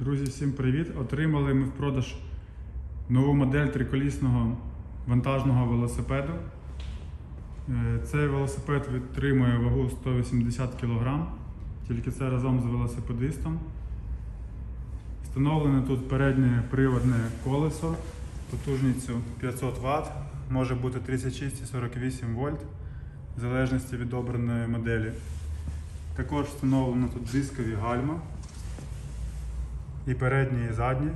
Друзі, всім привіт! Отримали ми в продаж нову модель триколісного вантажного велосипеду. Е, Цей велосипед витримує вагу 180 кг, тільки це разом з велосипедистом. Встановлене тут переднє приводне колесо потужністю 500 Вт, може бути 36 і 48 вольт, в залежності від обраної моделі. Також встановлено тут дискові гальма і передні, і задні.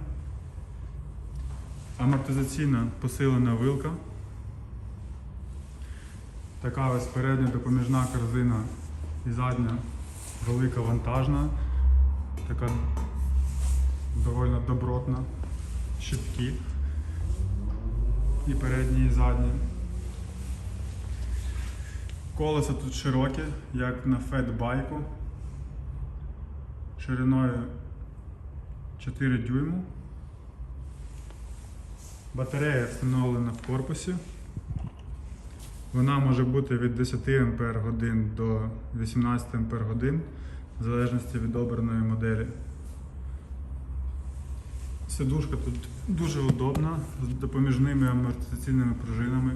Амортизаційна посилена вилка. Така ось передня допоміжна корзина і задня велика вантажна, така доволі добротна, щитки. І передні, і задні. Колеса тут широкі, як на фетбайку, шириною 4 дюйму. Батарея встановлена в корпусі. Вона може бути від 10 Ампер до 18 Ампер в залежності від обраної моделі. Сидушка тут дуже удобна, з допоміжними амортизаційними пружинами.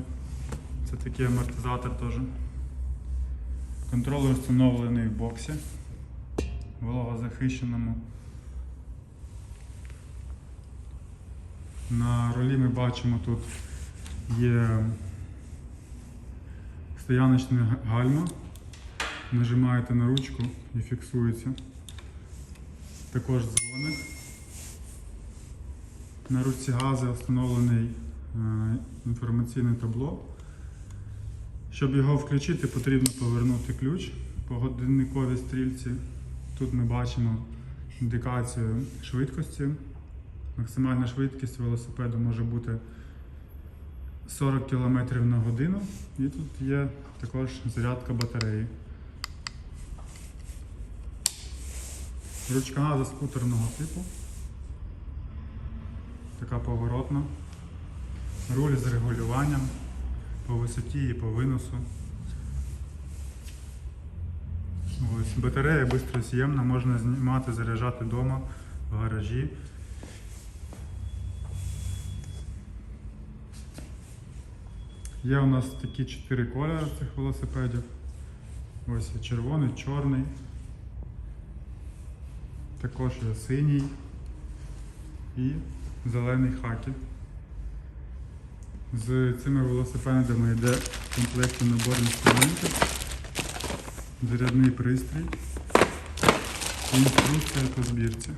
Це такий амортизатор теж. Контролер встановлений в боксі, вологозахищеному. На рулі ми бачимо тут є стояночне гальма. Нажимаєте на ручку і фіксується. Також дзвоник. На ручці газу встановлений е, інформаційне табло. Щоб його включити, потрібно повернути ключ по годинниковій стрільці. Тут ми бачимо індикацію швидкості. Максимальна швидкість велосипеду може бути 40 км на годину. І тут є також зарядка батареї. Ручка газу скутерного типу. Така поворотна. Руль з регулюванням по висоті і по виносу. Ось, батарея бистроз'ємна, можна знімати, заряджати вдома в гаражі. Є у нас такі чотири кольори цих велосипедів. Ось є червоний, чорний. Також є синій і зелений хакі. З цими велосипедами йде в комплекті набор інструментів, зарядний пристрій інструкція по збірці.